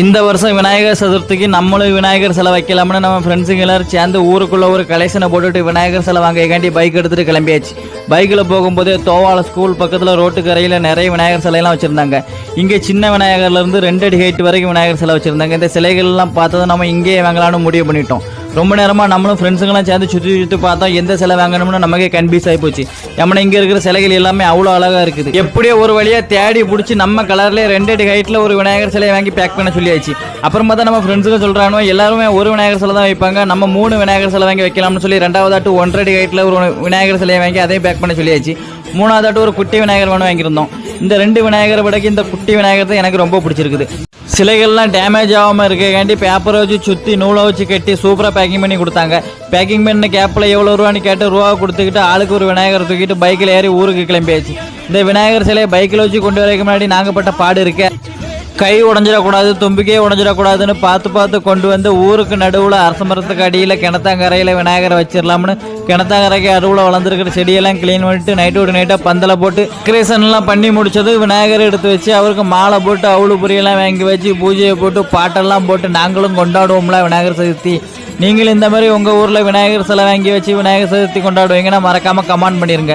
இந்த வருஷம் விநாயகர் சதுர்த்திக்கு நம்மளும் விநாயகர் சிலை வைக்கலாம்னு நம்ம ஃப்ரெண்ட்ஸுங்க எல்லாரும் சேர்ந்து ஊருக்குள்ள ஒரு கலெக்ஷனை போட்டுட்டு விநாயகர் சிலை வாங்கிக்காண்டி பைக் எடுத்துட்டு கிளம்பியாச்சு. பைக்கில் போகும்போது தோவால ஸ்கூல் பக்கத்தில் ரோட்டுக்கரையில் நிறைய விநாயகர் சிலையெல்லாம் வச்சுருந்தாங்க. இங்கே சின்ன விநாயகர்லேருந்து ரெண்டு அடி ஹைட் வரைக்கும் விநாயகர் சிலை வச்சுருந்தாங்க. இந்த சிலைகள்லாம் பார்த்ததை நம்ம இங்கேயே வாங்கலாம்னு முடிவு பண்ணிட்டோம். ரொம்ப நேரமாக நம்மளும் ஃப்ரெண்ட்ஸுங்களாம் சேர்ந்து சுற்றி சுற்றி பார்த்தா எந்த சிலை வாங்கணும்னு நமக்கே கன்ஃபியூஸ் ஆகி போச்சு. நம்ம இங்கே இருக்கிற சிலைகள் எல்லாமே அவ்வளோ அழகாக இருக்குது. எப்படியோ ஒரு வழியாக தேடி பிடிச்சி நம்ம கலர்லேயே ரெண்டு அடி ஹைட்டில் ஒரு விநாயகர் சிலையை வாங்கி பேக் பண்ண சொல்லியாச்சு. அப்புறமா தான் நம்ம ஃப்ரெண்ட்ஸுங்க சொல்கிறானோ எல்லாருமே ஒரு விநாயகர் சிலை தான் வைப்பாங்க நம்ம மூணு விநாயகர் சிலை வாங்கி வைக்கலாம்னு சொல்லி ரெண்டாவதாட்டு ஒன்றரை அடி ஹைட்டில் ஒரு விநாயகர் சிலையை வாங்கி அதையும் பேக் பண்ண சொல்லியாச்சு. மூணாவதாட்டு ஒரு குட்டி விநாயகர் வேணும் வாங்கியிருந்தோம். இந்த ரெண்டு விநாயகரை விடக்கு இந்த குட்டி விநாயகர் தான் எனக்கு ரொம்ப பிடிச்சிருக்குது. சிலைகள்லாம் டேமேஜ் ஆகாமல் இருக்கக்காண்டி பேப்பரை வச்சு சுற்றி நூலை வச்சு கட்டி சூப்பராக பேக்கிங் பண்ணி கொடுத்தாங்க. பேக்கிங் பண்ண கேப்பில் எவ்வளோ ரூபான்னு கேட்டு ரூபா கொடுத்துக்கிட்டு ஆளுக்கு ஒரு விநாயகர் தூக்கிட்டு பைக்கில் ஏறி ஊருக்கு கிளம்பியாச்சு. இந்த விநாயகர் சிலையை பைக்கில் வச்சு கொண்டு வரைக்கும் முன்னாடி நாங்கள் பட்ட பாடு இருக்கேன் கை உடஞ்சிடக்கூடாது தும்பிக்கையே உடஞ்சிடக்கூடாதுன்னு பார்த்து பார்த்து கொண்டு வந்து ஊருக்கு நடுவில் அரச மரத்துக்கு அடியில் கிணத்தாங்கரையில் விநாயகரை வச்சிடலாம்னு. கிணத்தாங்கரைக்கு அருவில் வளர்ந்துருக்கிற செடியெல்லாம் க்ளீன் பண்ணிட்டு விட்டு நைட்டாக பந்தலை போட்டு கிரேசன்லாம் பண்ணி முடிச்சது விநாயகர் எடுத்து வச்சு அவருக்கு மாலை போட்டு அவ்வளோ பொரியெல்லாம் வாங்கி வச்சு பூஜையை போட்டு பாட்டெல்லாம் போட்டு நாங்களும் கொண்டாடுவோம்ல விநாயகர் சதுர்த்தி. நீங்களும் இந்த மாதிரி உங்கள் ஊரில் விநாயகர் சிலை வாங்கி வச்சு விநாயகர் சதுர்த்தி கொண்டாடுவீங்கன்னா மறக்காமல் கமெண்ட் பண்ணிடுங்க